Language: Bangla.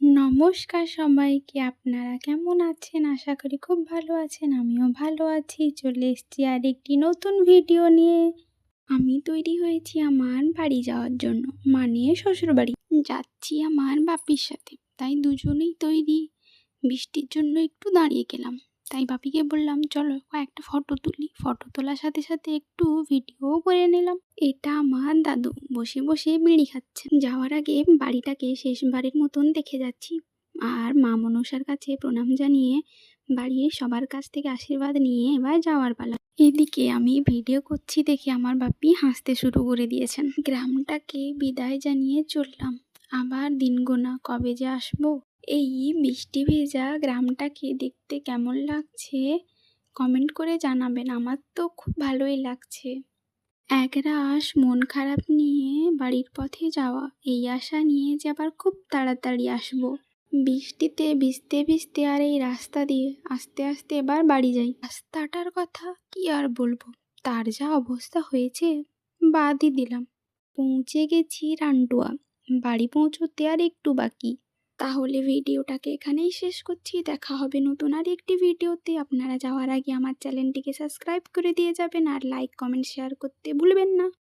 নমস্কার সবাইকে, আপনারা কেমন আছেন? আশা করি খুব ভালো আছেন, আমিও ভালো আছি। চলে এসছি আর একটি নতুন ভিডিও নিয়ে। আমি তৈরি হয়েছি আমার বাড়ি যাওয়ার জন্য মানে শ্বশুর বাড়ি যাচ্ছি আমার বাপির সাথে, তাই দুজনেই তৈরি। বৃষ্টির জন্য একটু দাঁড়িয়ে গেলাম। তাই বাপিকে বললাম, চলো কয়েকটা ফটো তুলি। ফটো তোলার সাথে সাথে একটু ভিডিও করে নিলাম। এটা আমার দাদু, বসে বসে বিড়ি খাচ্ছেন যাওয়ার আগে বাড়িটাকে শেষবারের মতন দেখে যাচ্ছি। আর মা মনসার কাছে প্রণাম জানিয়ে বাড়ির সবার কাছ থেকে আশীর্বাদ নিয়ে এবার যাওয়ার পালা। এদিকে আমি ভিডিও করছি দেখে আমার বাপি হাসতে শুরু করে দিয়েছেন। গ্রামটাকে বিদায় জানিয়ে চললাম। আবার দিন গোনা কবে যে আসব এই বৃষ্টি ভেজা গ্রামটাকে দেখতে কেমন লাগছে? কমেন্ট করে জানাবেন। আমার তো খুব ভালোই লাগছে। এক একরাশ মন খারাপ নিয়ে বাড়ির পথে যাওয়া। এই আশা নিয়ে যে আবার খুব তাড়াতাড়ি আসব। বৃষ্টিতে ভিজতে ভিজতে আর এই রাস্তা দিয়ে আস্তে আস্তে এবার বাড়ি যাই। রাস্তাটার কথা কি আর বলব? তার যা অবস্থা হয়েছে, বাদই দিলাম। পৌঁছে গেছি রান্টুয়া। বাড়ি পৌঁছোতে আর একটু বাকি। তাহলে ভিডিওটাকে এখানেই শেষ করছি। দেখা হবে নতুন আর একটি ভিডিওতে। আপনারা যাওয়ার আগে আমার চ্যানেলটিকে সাবস্ক্রাইব করে দিয়ে যাবেন আর লাইক, কমেন্ট, শেয়ার করতে ভুলবেন না।